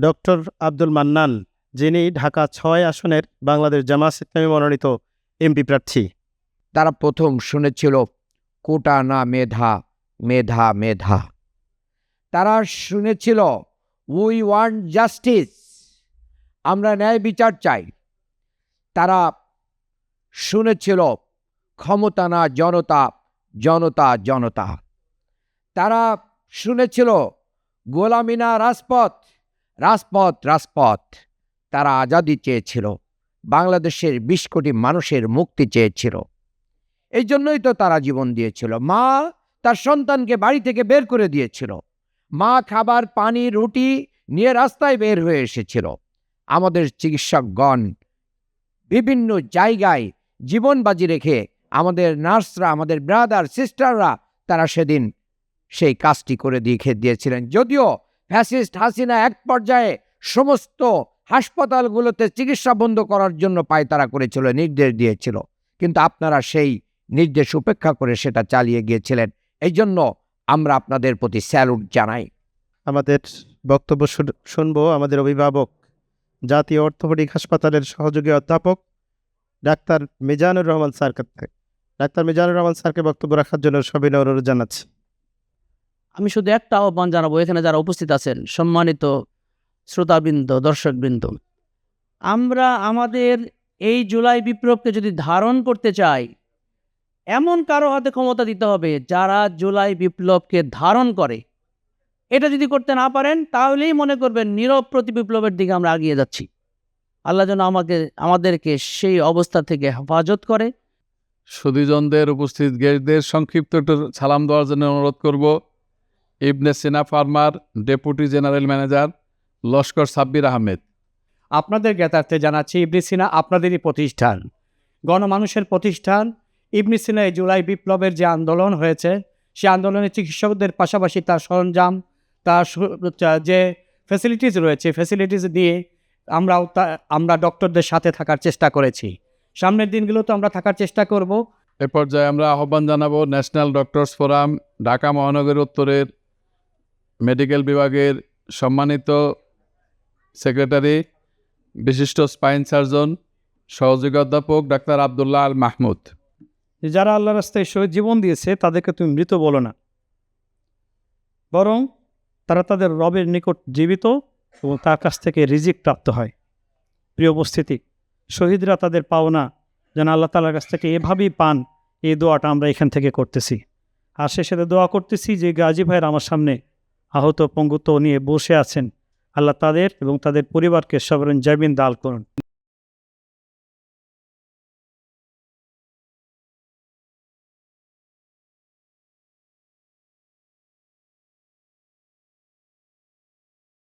Doctor Abdul Mannan, যিনি ঢাকা ছয় আসনের বাংলাদেশ জামাত ইসলামী মনোনীত এমপি প্রার্থী। তারা প্রথম শুনেছিল, কোটা না মেধা মেধা মেধা। তারা শুনেছিল উই ওয়ান্ট জাস্টিস আমরা ন্যায় বিচার চাই। তারা শুনেছিল, ক্ষমতা না জনতা জনতা জনতা। তারা শুনেছিল গোলামিনা রাজপথ রাজপথ রাজপথ, তারা আজাদি চেয়েছিল। বাংলাদেশের বিশ কোটি মানুষের মুক্তি চেয়েছিল। এই জন্যই তো তারা জীবন দিয়েছিল। মা তার সন্তানকে বাড়ি থেকে বের করে দিয়েছিল। মা খাবার, পানি, রুটি নিয়ে রাস্তায় বের হয়ে এসেছিল। আমাদের চিকিৎসকগণ বিভিন্ন জায়গায় জীবন বাজি রেখে আমাদের নার্সরা, আমাদের ব্রাদার, সিস্টাররা তারা সেদিন সেই কাজটি করে দিয়ে দিয়েছিলেন। যদিও ফ্যাসিস্ট হাসিনা এক পর্যায়ে সমস্ত হাসপাতালগুলোতে চিকিৎসা বন্ধ করার জন্য পায়তারা করেছিল, নির্দেশ দিয়েছিল। কিন্তু আপনারা সেই নির্দেশ উপেক্ষা করে সেটা চালিয়ে গিয়েছিলেন। এই জন্য আমরা আপনাদের প্রতি স্যালুট জানাই। আমাদের বক্তব্য শুন- শুনব আমাদের অভিভাবক, জাতীয় অর্থোপেডিক হাসপাতালের সহযোগী অধ্যাপক, ডাক্তার মিজানুর রহমান স্যার থেকে ডাক্তার মিজানুর রহমান স্যারকে বক্তব্য রাখার জন্য সবিনয় অনুরোধ জানাচ্ছি। আমি শুধু একটা আহ্বান জানাব, এখানে যারা উপস্থিত আছেন, সম্মানিত শ্রোতাবৃন্দ, দর্শকবৃন্দ। আমরা আমাদের এই জুলাই বিপ্লবকে যদি ধারণ করতে চাই, এমন কারও হাতে ক্ষমতা দিতে হবে যারা জুলাই বিপ্লবকে ধারণ করে। এটা যদি করতে না পারেন, তাহলেই মনে করবেন নীরব প্রতি বিপ্লবের দিকে আমরা এগিয়ে যাচ্ছি। আল্লাহ যেন আমাকে, আমাদেরকে সেই অবস্থা থেকে হেফাজত করে। সুদীজনদের উপস্থিত গেস্টদের সংক্ষিপ্ত একটু সালাম দেওয়ার জন্য অনুরোধ করব। ইবনে Sina farmer deputy general manager Laskar Sabbir Ahmed. আপনাদের জ্ঞাতার্থে জানাচ্ছি ইবনি সিনা আপনাদেরই প্রতিষ্ঠান। গণমানুষের প্রতিষ্ঠান। ইবনি সিনা এই জুলাই বিপ্লবের যে আন্দোলন হয়েছে সে আন্দোলনে চিকিৎসকদের পাশাপাশি তার সরঞ্জাম তার যে ফ্যাসিলিটিস রয়েছে ফ্যাসিলিটিস দিয়ে আমরাও তা- আমরা ডক্টরদের সাথে থাকার চেষ্টা করেছি। সামনের দিনগুলোতে আমরা থাকার চেষ্টা করব। এ পর্যায়ে আমরা আহ্বান জানাব ন্যাশনাল ডক্টরস ফোরাম ঢাকা মহানগর উত্তরের মেডিকেল বিভাগের সম্মানিত সেক্রেটারি, বিশিষ্ট স্পাইন সার্জন, সহযোগী অধ্যাপক ডাক্তার আবদুল্লাহ আল মাহমুদ। যারা আল্লাহ রাস্তায় শহীদ জীবন দিয়েছে, তাদেরকে তুমি মৃত বলো না। বরং তারা তাদের রবের নিকট জীবিত এবং তার কাছ থেকে রিজিক প্রাপ্ত হয়। প্রিয় উপস্থিতি, শহীদরা তাদের পাওনা যেন আল্লাহ তালার কাছ থেকে এভাবেই পান, এই দোয়াটা আমরা এখান থেকে করতেছি। আর সে সাথে দোয়া করতেছি যে গাজী ভাইয়ের আমার সামনে আহত পঙ্গুত্ব নিয়ে বসে আছেন। আল্লাহ তাদের এবং তাদের পরিবারকে সবরণ জামিন দাল করুন।